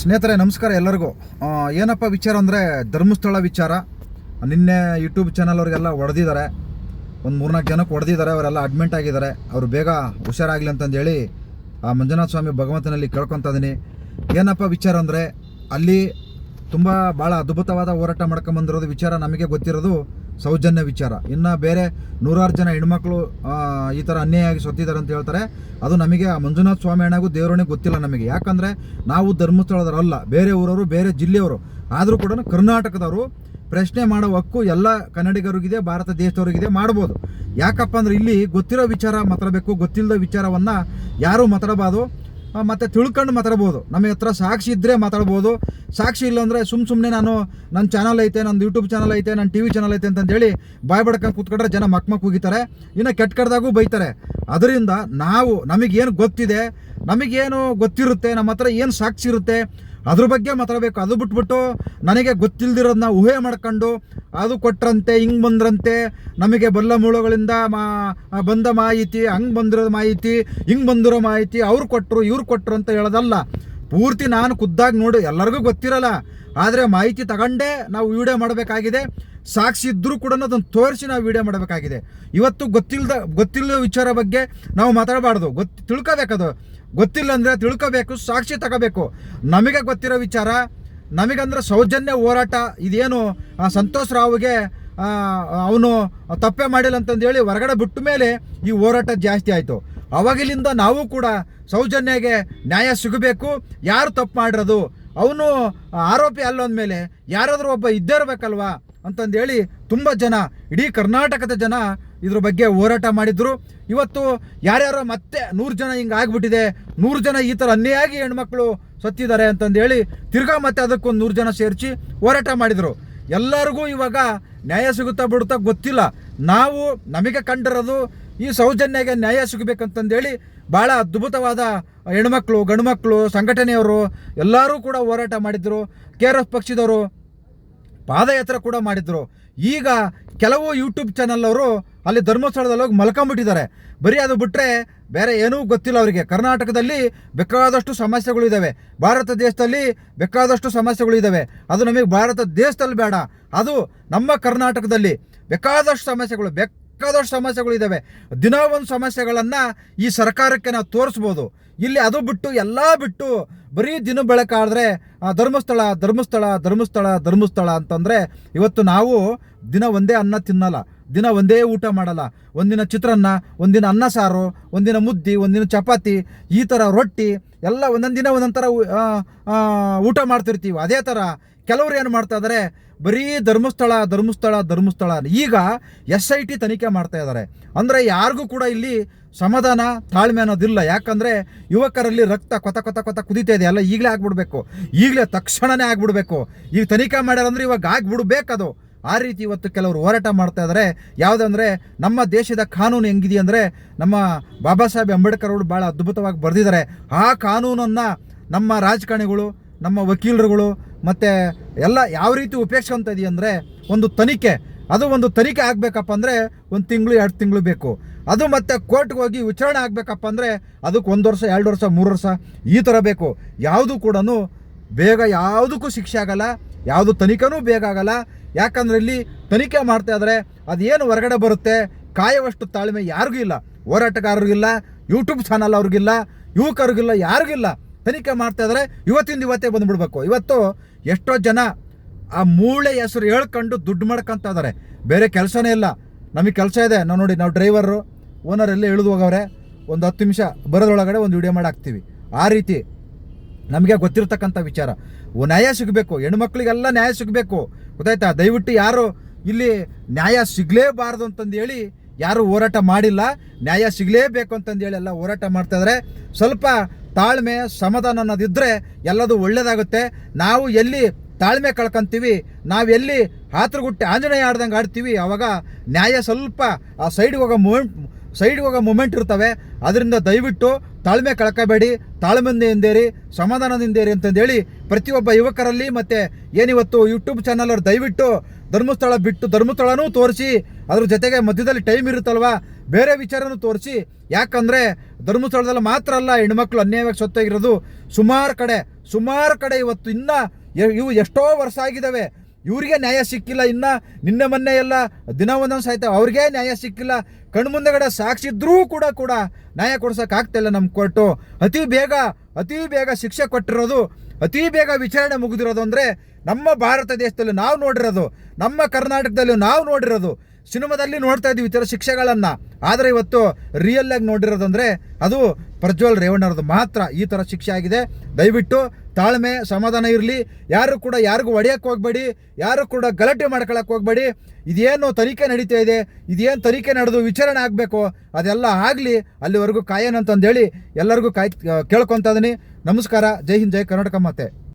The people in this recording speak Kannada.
ಸ್ನೇಹಿತರೆ, ನಮಸ್ಕಾರ ಎಲ್ಲರಿಗೂ. ಏನಪ್ಪ ವಿಚಾರ ಅಂದರೆ ಧರ್ಮಸ್ಥಳ ವಿಚಾರ. ನಿನ್ನೆ ಯೂಟ್ಯೂಬ್ ಚಾನಲ್ ಅವರಿಗೆಲ್ಲ ಹೊಡೆದಿದ್ದಾರೆ. ಒಂದು ಮೂರ್ನಾಲ್ಕು ಜನಕ್ಕೆ ಹೊಡೆದಿದ್ದಾರೆ, ಅವರೆಲ್ಲ ಅಡ್ಮಿಂಟ್ ಆಗಿದ್ದಾರೆ. ಅವರು ಬೇಗ ಹುಷಾರಾಗಲಿ ಅಂತಂದೇಳಿ ಆ, ಮಂಜುನಾಥ ಸ್ವಾಮಿ ಭಗವಂತನಲ್ಲಿ ಕೇಳ್ಕೊತಾ ಇದ್ದೀನಿ ಏನಪ್ಪ ವಿಚಾರ ಅಂದರೆ ಅಲ್ಲಿ ತುಂಬ ಭಾಳ ಅದ್ಭುತವಾದ ಹೋರಾಟ ಮಾಡ್ಕೊಂಬಂದಿರೋದು ವಿಚಾರ ನಮಗೆ ಗೊತ್ತಿರೋದು ಸೌಜನ್ಯ ವಿಚಾರ. ಇನ್ನು ಬೇರೆ ನೂರಾರು ಜನ ಹೆಣ್ಮಕ್ಳು ಈ ಥರ ಅನ್ಯಾಯವಾಗಿ ಸತ್ತಿದ್ದಾರೆ ಅಂತ ಹೇಳ್ತಾರೆ. ಅದು ನಮಗೆ ಮಂಜುನಾಥ ಸ್ವಾಮಿ ಅಣ್ಣಗೂ ದೇವರೇ ಗೊತ್ತಿಲ್ಲ ನಮಗೆ. ಯಾಕಂದರೆ ನಾವು ಧರ್ಮಸ್ಥಳದವರಲ್ಲ, ಬೇರೆ ಊರವರು, ಬೇರೆ ಜಿಲ್ಲೆಯವರು. ಆದರೂ ಕೂಡ ಕರ್ನಾಟಕದವರು ಪ್ರಶ್ನೆ ಮಾಡೋ ಹಕ್ಕು ಎಲ್ಲ ಕನ್ನಡಿಗರಿಗಿದೆ, ಭಾರತ ದೇಶದವರಿಗಿದೆ, ಮಾಡ್ಬೋದು. ಯಾಕಪ್ಪ ಅಂದರೆ ಇಲ್ಲಿ ಗೊತ್ತಿರೋ ವಿಚಾರ ಮಾತಾಡಬೇಕು, ಗೊತ್ತಿಲ್ಲದ ವಿಚಾರವನ್ನು ಯಾರೂ ಮಾತಾಡಬಾರ್ದು? ಮತ್ತೆ ತಿಳ್ಕೊಂಡು ಮಾತಾಡ್ಬೋದು. ನಮಗೆ ಹತ್ರ ಸಾಕ್ಷಿ ಇದ್ದರೆ ಮಾತಾಡ್ಬೋದು. ಸಾಕ್ಷಿ ಇಲ್ಲ ಅಂದರೆ ಸುಮ್ಮ ಸುಮ್ಮನೆ ನಾನು ನನ್ನ ಚಾನಲ್ ಐತೆ ನನ್ನ ಯೂಟ್ಯೂಬ್ ಚಾನಲ್ ಐತೆ ನನ್ನ ಟಿ ವಿ ಚಾನಲ್ ಐತೆ ಅಂತಂದೇಳಿ ಬಾಯ್ ಬಡ್ಕೊಂಡು ಕೂತ್ಕೊಂಡ್ರೆ ಜನ ಮಕ್ ಮಕ್ ಹೋಗಿತಾರೆ ಇನ್ನು ಕೆಟ್ಟ ಕಡ್ದಾಗೂ ಬೈತಾರೆ. ಅದರಿಂದ ನಾವು ನಮಗೇನು ಗೊತ್ತಿದೆ ನಮಗೇನು ಗೊತ್ತಿರುತ್ತೆ, ನಮ್ಮ ಹತ್ರ ಏನು ಸಾಕ್ಷಿ ಇರುತ್ತೆ, ಅದ್ರ ಬಗ್ಗೆ ಮಾತಾಡಬೇಕು ಅದು ಬಿಟ್ಬಿಟ್ಟು ನನಗೆ ಗೊತ್ತಿಲ್ದಿರೋದನ್ನ ಊಹೆ ಮಾಡ್ಕೊಂಡು ಅದು ಕೊಟ್ರಂತೆ, ಹಿಂಗೆ ಬಂದ್ರಂತೆ, ನಮಗೆ ಬಲ್ಲ ಮೂಲಗಳಿಂದ ಮಾ ಬಂದ ಮಾಹಿತಿ, ಹಂಗೆ ಬಂದಿರೋ ಮಾಹಿತಿ, ಹಿಂಗೆ ಬಂದಿರೋ ಮಾಹಿತಿ ಅವ್ರು ಕೊಟ್ಟರು ಇವ್ರು ಕೊಟ್ಟರು ಅಂತ ಹೇಳೋದಲ್ಲ. ಪೂರ್ತಿ ನಾನು ಖುದ್ದಾಗಿ ನೋಡು, ಎಲ್ಲರಿಗೂ ಗೊತ್ತಿರಲ್ಲ. ಆದರೆ ಮಾಹಿತಿ ತಗೊಂಡೇ ನಾವು ವಿಡಿಯೋ ಮಾಡಬೇಕಾಗಿದೆ. ಸಾಕ್ಷಿ ಇದ್ದರೂ ಕೂಡ ಅದನ್ನು ತೋರಿಸಿ ನಾವು ವಿಡಿಯೋ ಮಾಡಬೇಕಾಗಿದೆ. ಇವತ್ತು ಗೊತ್ತಿಲ್ಲದ ಗೊತ್ತಿಲ್ಲದ ವಿಚಾರ ಬಗ್ಗೆ ನಾವು ಮಾತಾಡಬಾರ್ದು. ಗೊತ್ತು ತಿಳ್ಕೋಬೇಕದು ಗೊತ್ತಿಲ್ಲ ಅಂದರೆ ತಿಳ್ಕೋಬೇಕು, ಸಾಕ್ಷಿ ತಗೋಬೇಕು. ನಮಗೆ ಗೊತ್ತಿರೋ ವಿಚಾರ, ನಮಗಂದ್ರೆ ಸೌಜನ್ಯ ಹೋರಾಟ, ಇದೇನು ಸಂತೋಷ್ ರಾವ್ಗೆ ಅವನು ತಪ್ಪೇ ಮಾಡಿಲ್ಲ ಅಂತಂದೇಳಿ ಹೊರಗಡೆ ಬಿಟ್ಟ ಮೇಲೆ ಈ ಹೋರಾಟ ಜಾಸ್ತಿ ಆಯಿತು. ಅವಾಗಿಲಿಂದ ನಾವು ಕೂಡ ಸೌಜನ್ಯಗೆ ನ್ಯಾಯ ಸಿಗಬೇಕು. ಯಾರು ತಪ್ಪು ಮಾಡಿರೋದು? ಅವನು ಆರೋಪಿ ಅಲ್ಲೊಂದ್ಮೇಲೆ ಯಾರಾದರೂ ಒಬ್ಬ ಇದ್ದೇ ಇರಬೇಕಲ್ವಾ ಅಂತಂದೇಳಿ ತುಂಬ ಜನ, ಇಡೀ ಕರ್ನಾಟಕದ ಜನ ಇದ್ರ ಬಗ್ಗೆ ಹೋರಾಟ ಮಾಡಿದ್ರು. ಇವತ್ತು ಯಾರ್ಯಾರೋ ಮತ್ತೆ ನೂರು ಜನ ಹಿಂಗೆ ಆಗ್ಬಿಟ್ಟಿದೆ. ನೂರು ಜನ ಈ ಥರ ಅನ್ಯಾಯಾಗಿ ಹೆಣ್ಮಕ್ಳು ಸತ್ತಿದ್ದಾರೆ ಅಂತಂದೇಳಿ ತಿರ್ಗಾ ಮತ್ತೆ ಅದಕ್ಕೊಂದು ನೂರು ಜನ ಸೇರಿಸಿ ಹೋರಾಟ ಮಾಡಿದರು. ಎಲ್ಲರಿಗೂ ಇವಾಗ ನ್ಯಾಯ ಸಿಗುತ್ತಾ ಬಿಡುತ್ತಾ ಗೊತ್ತಿಲ್ಲ. ನಾವು ನಮಗೆ ಕಂಡಿರೋದು ಈ ಸೌಜನ್ಯಗೆ ನ್ಯಾಯ ಸಿಗಬೇಕಂತಂದೇಳಿ ಭಾಳ ಅದ್ಭುತವಾದ ಹೆಣ್ಮಕ್ಳು, ಗಂಡುಮಕ್ಳು, ಸಂಘಟನೆಯವರು ಎಲ್ಲರೂ ಕೂಡ ಹೋರಾಟ ಮಾಡಿದ್ರು. ಕೆ ಆರ್ ಎಫ್ ಪಕ್ಷದವರು ಪಾದಯಾತ್ರೆ ಕೂಡ ಮಾಡಿದ್ರು. ಈಗ ಕೆಲವು ಯೂಟ್ಯೂಬ್ ಚಾನಲ್ನವರು ಅಲ್ಲಿ ಧರ್ಮಸ್ಥಳದಲ್ಲಿ ಹೋಗಿ ಮಲ್ಕೊಂಬಿಟ್ಟಿದ್ದಾರೆ. ಬರೀ ಅದು ಬಿಟ್ಟರೆ ಬೇರೆ ಏನೂ ಗೊತ್ತಿಲ್ಲ ಅವರಿಗೆ. ಕರ್ನಾಟಕದಲ್ಲಿ ಬೇಕಾದಷ್ಟು ಸಮಸ್ಯೆಗಳು ಇದ್ದಾವೆ ಭಾರತ ದೇಶದಲ್ಲಿ ಬೇಕಾದಷ್ಟು ಸಮಸ್ಯೆಗಳು ಇದ್ದಾವೆ ಅದು ನಮಗೆ ಭಾರತ ದೇಶದಲ್ಲಿ ಬೇಡ. ಅದು ನಮ್ಮ ಕರ್ನಾಟಕದಲ್ಲಿ ಬೇಕಾದಷ್ಟು ಸಮಸ್ಯೆಗಳು. ಬೇಕಾದಷ್ಟು ಸಮಸ್ಯೆಗಳು ಇದ್ದಾವೆ ದಿನ ಒಂದು ಸಮಸ್ಯೆಗಳನ್ನು ಈ ಸರ್ಕಾರಕ್ಕೆ ನಾವು ತೋರಿಸ್ಬೋದು. ಇಲ್ಲಿ ಅದು ಬಿಟ್ಟು, ಎಲ್ಲ ಬಿಟ್ಟು ಬರೀ ದಿನ ಬೆಳಕಾದ್ರೆ ಧರ್ಮಸ್ಥಳ ಧರ್ಮಸ್ಥಳ ಧರ್ಮಸ್ಥಳ ಧರ್ಮಸ್ಥಳ ಅಂತಂದರೆ ಇವತ್ತು ನಾವು ದಿನ ಒಂದೇ ಅನ್ನ ತಿನ್ನಲ್ಲ. ದಿನ ಒಂದೇ ಊಟ ಮಾಡಲ್ಲ. ಒಂದಿನ ಚಿತ್ರಾನ್ನ, ಒಂದಿನ ಅನ್ನ ಸಾರು, ಒಂದಿನ ಮುದ್ದಿ, ಒಂದಿನ ಚಪಾತಿ, ಈ ಥರ ರೊಟ್ಟಿ, ಎಲ್ಲ ಒಂದೊಂದು ದಿನ ಒಂದೊಂದು ಥರ ಊಟ ಮಾಡ್ತಿರ್ತೀವಿ. ಅದೇ ಥರ ಕೆಲವ್ರು ಏನು ಮಾಡ್ತಾ ಇದ್ದಾರೆ ಬರೀ ಧರ್ಮಸ್ಥಳ ಧರ್ಮಸ್ಥಳ ಧರ್ಮಸ್ಥಳ ಈಗ ಎಸ್ ಐ ಟಿ ತನಿಖೆ ಮಾಡ್ತಾ ಇದ್ದಾರೆ ಅಂದರೆ ಯಾರಿಗೂ ಕೂಡ ಇಲ್ಲಿ ಸಮಾಧಾನ ತಾಳ್ಮೆ ಅನ್ನೋದಿಲ್ಲ. ಯಾಕಂದರೆ ಯುವಕರಲ್ಲಿ ರಕ್ತ ಕೊತ ಕೊತ ಕೊತ ಕುದೀತಾ ಇದೆ. ಎಲ್ಲ ಈಗಲೇ ಆಗ್ಬಿಡ್ಬೇಕು. ಈಗಲೇ ತಕ್ಷಣನೇ ಆಗ್ಬಿಡ್ಬೇಕು. ಈಗ ತನಿಖೆ ಮಾಡ್ಯಾರಂದ್ರೆ ಇವಾಗ ಆಗ್ಬಿಡ್ಬೇಕದು. ಆ ರೀತಿ ಇವತ್ತು ಕೆಲವರು ಹೋರಾಟ ಮಾಡ್ತಾ ಇದ್ದಾರೆ ಯಾವುದಂದ್ರೆ ನಮ್ಮ ದೇಶದ ಕಾನೂನು ಹೆಂಗಿದೆ ಅಂದರೆ ನಮ್ಮ ಬಾಬಾ ಸಾಹೇಬ್ ಅಂಬೇಡ್ಕರ್ ಅವರು ಭಾಳ ಅದ್ಭುತವಾಗಿ ಬರೆದಿದ್ದಾರೆ. ಆ ಕಾನೂನನ್ನು ನಮ್ಮ ರಾಜಕಾರಣಿಗಳು, ನಮ್ಮ ವಕೀಲರುಗಳು ಮತ್ತು ಎಲ್ಲ ಯಾವ ರೀತಿ ಉಪೇಕ್ಷಿಸ್ಕೊತ ಇದೆಯಾ ಅಂದರೆ ಒಂದು ತನಿಖೆ. ಅದು ಒಂದು ತನಿಖೆ ಆಗಬೇಕಪ್ಪ ಅಂದರೆ ಒಂದು ತಿಂಗಳು, ಎರಡು ತಿಂಗಳು ಬೇಕು. ಅದು ಮತ್ತೆ ಕೋರ್ಟ್ಗೆ ಹೋಗಿ ವಿಚಾರಣೆ ಆಗಬೇಕಪ್ಪ ಅಂದರೆ ಅದಕ್ಕೆ ಒಂದು ವರ್ಷ, ಎರಡು ವರ್ಷ, ಮೂರು ವರ್ಷ ಈ ಥರ ಬೇಕು. ಯಾವುದು ಕೂಡ ಬೇಗ ಯಾವುದಕ್ಕೂ ಶಿಕ್ಷೆ ಆಗಲ್ಲ, ಯಾವುದು ತನಿಖೆನೂ ಬೇಗ ಆಗಲ್ಲ. ಯಾಕಂದ್ರೆ ಇಲ್ಲಿ ತನಿಖೆ ಮಾಡ್ತಾ ಇದ್ದಾರೆ ಅದೇನು ಹೊರಗಡೆ ಬರುತ್ತೆ? ಕಾಯುವಷ್ಟು ತಾಳ್ಮೆ ಯಾರಿಗೂ ಇಲ್ಲ. ಹೋರಾಟಗಾರರಿಗಿಲ್ಲ ಯೂಟ್ಯೂಬ್ ಚಾನಲ್ ಅವ್ರಿಗಿಲ್ಲ ಯುವಕರಿಗಿಲ್ಲ ಯಾರಿಗಿಲ್ಲ ತನಿಖೆ ಮಾಡ್ತಾ ಇದ್ದಾರೆ ಇವತ್ತಿಂದ ಇವತ್ತೇ ಬಂದ್ಬಿಡ್ಬೇಕು. ಇವತ್ತು ಎಷ್ಟೋ ಜನ ಆ ಮೂಳೆ ಹೆಸರು ಹೇಳ್ಕೊಂಡು ದುಡ್ಡು ಮಾಡ್ಕೊಂತ ಇದ್ದಾರೆ ಬೇರೆ ಕೆಲಸನೇ ಇಲ್ಲ. ನಮಗೆ ಕೆಲಸ ಇದೆ. ನಾವು ನೋಡಿ, ನಾವು ಡ್ರೈವರು ಓನರ್ ಎಲ್ಲ ಇಳಿದು ಹೋಗವ್ರೆ. ಒಂದು ಹತ್ತು ನಿಮಿಷ ಬರೋದ್ರೊಳಗಡೆ ಒಂದು ವಿಡಿಯೋ ಮಾಡಿ ಹಾಕ್ತೀವಿ. ಆ ರೀತಿ ನಮಗೆ ಗೊತ್ತಿರತಕ್ಕಂಥ ವಿಚಾರ. ನ್ಯಾಯ ಸಿಗಬೇಕು. ಹೆಣ್ಮಕ್ಳಿಗೆಲ್ಲ ನ್ಯಾಯ ಸಿಗಬೇಕು. ಗೊತ್ತಾಯ್ತಾ? ದಯವಿಟ್ಟು ಯಾರು ಇಲ್ಲಿ ನ್ಯಾಯ ಸಿಗಲೇಬಾರ್ದು ಅಂತಂದು ಹೇಳಿ ಯಾರು ಹೋರಾಟ ಮಾಡಿಲ್ಲ. ನ್ಯಾಯ ಸಿಗಲೇಬೇಕು ಅಂತಂದು ಹೇಳಿ ಎಲ್ಲ ಹೋರಾಟ ಮಾಡ್ತಾ ಇದ್ದಾರೆ ಸ್ವಲ್ಪ ತಾಳ್ಮೆ, ಸಮಾಧಾನ ಅನ್ನೋದಿದ್ದರೆ ಎಲ್ಲದು ಒಳ್ಳೆಯದಾಗುತ್ತೆ ನಾವು ಎಲ್ಲಿ ತಾಳ್ಮೆ ಕಳ್ಕೊಂತೀವಿ, ನಾವು ಎಲ್ಲಿ ಹಾತ್ರಗುಟ್ಟಿ ಆಂಜನೇಯ ಆಡ್ದಂಗೆ ಆಡ್ತೀವಿ ಆವಾಗ ನ್ಯಾಯ ಸ್ವಲ್ಪ ಆ ಸೈಡ್ಗೆ ಹೋಗೋ ಮೂಮೆಂಟ್ ಸೈಡ್ಗೆ ಹೋಗೋ ಮೂಮೆಂಟ್ ಇರ್ತವೆ. ಅದರಿಂದ ದಯವಿಟ್ಟು ತಾಳ್ಮೆ ಕಳ್ಕೋಬೇಡಿ ತಾಳ್ಮೆಯಿಂದೇರಿ ಸಮಾಧಾನದಿಂದೇರಿ ಅಂತಂದೇಳಿ ಪ್ರತಿಯೊಬ್ಬ ಯುವಕರಲ್ಲಿ ಮತ್ತು ಏನಿವತ್ತು ಯೂಟ್ಯೂಬ್ ಚಾನಲ್ ಅವ್ರು ದಯವಿಟ್ಟು ಧರ್ಮಸ್ಥಳ ಬಿಟ್ಟು ಧರ್ಮಸ್ಥಳನೂ ತೋರಿಸಿ, ಅದ್ರ ಜೊತೆಗೆ ಮಧ್ಯದಲ್ಲಿ ಟೈಮ್ ಇರುತ್ತಲ್ವ? ಬೇರೆ ವಿಚಾರನೂ ತೋರಿಸಿ. ಯಾಕಂದರೆ ಧರ್ಮಸ್ಥಳದಲ್ಲಿ ಮಾತ್ರ ಅಲ್ಲ, ಹೆಣ್ಮಕ್ಳು ಅನ್ಯಾಯವಾಗಿ ಸತ್ತೋಗಿರೋದು ಸುಮಾರು ಕಡೆ ಸುಮಾರು ಕಡೆ ಇವತ್ತು ಇನ್ನೂ ಇವು ಎಷ್ಟೋ ವರ್ಷ ಆಗಿದ್ದಾವೆ ಇವರಿಗೆ ನ್ಯಾಯ ಸಿಕ್ಕಿಲ್ಲ, ಇನ್ನ ನಿನ್ನೆ ಮೊನ್ನೆ ಎಲ್ಲ ದಿನ ಒಂದೊಂದು ಸಾಯ್ತಾವೆ ಅವ್ರಿಗೆ ನ್ಯಾಯ ಸಿಕ್ಕಿಲ್ಲ. ಕಣ್ಮುಂದೆಗಡೆ ಸಾಕ್ಷಿದ್ರೂ ಕೂಡ ಕೂಡ ನ್ಯಾಯ ಕೊಡ್ಸಕ್ ಆಗ್ತಿಲ್ಲ ನಮ್ಮ ಕೋರ್ಟು. ಅತಿ ಬೇಗ ಅತಿ ಬೇಗ ಶಿಕ್ಷೆ ಕೊಟ್ಟಿರೋದು, ಅತಿ ಬೇಗ ವಿಚಾರಣೆ ಮುಗಿದಿರೋದು ಅಂದರೆ ನಮ್ಮ ಭಾರತ ದೇಶದಲ್ಲಿ ನಾವು ನೋಡಿರೋದು, ನಮ್ಮ ಕರ್ನಾಟಕದಲ್ಲಿ ನಾವು ನೋಡಿರೋದು ಸಿನಿಮಾದಲ್ಲಿ ನೋಡ್ತಾ ಇದ್ದೀವಿ ಈ ಥರ ಶಿಕ್ಷೆಗಳನ್ನು. ಆದರೆ ಇವತ್ತು ರಿಯಲ್ ಆಗಿ ನೋಡಿರೋದಂದರೆ ಅದು ಪ್ರಜ್ವಲ್ ರೇವಣ್ಣರದು ಮಾತ್ರ ಈ ಥರ ಶಿಕ್ಷೆ ಆಗಿದೆ. ದಯವಿಟ್ಟು ತಾಳ್ಮೆ, ಸಮಾಧಾನ ಇರಲಿ. ಯಾರು ಕೂಡ ಯಾರಿಗೂ ಒಡೆಯೋಕ್ಕೆ ಹೋಗಬೇಡಿ. ಯಾರು ಕೂಡ ಗಲಾಟೆ ಮಾಡ್ಕೊಳಕ್ಕೆ ಹೋಗಬೇಡಿ. ಇದೇನು ತನಿಖೆ ನಡೀತಾ ಇದೆ. ಇದೇನು ತನಿಖೆ ನಡೆದು ವಿಚಾರಣೆ ಆಗಬೇಕು. ಅದೆಲ್ಲ ಆಗಲಿ, ಅಲ್ಲಿವರೆಗೂ ಕಾಯೋಣ ಅಂತಂದೇಳಿ ಎಲ್ಲರಿಗೂ ಕಾಯ್ ಕೇಳ್ಕೊತ ಇದ್ದೀನಿ ನಮಸ್ಕಾರ. ಜೈ ಹಿಂದ್, ಜೈ ಕರ್ನಾಟಕ ಮಾತೆ.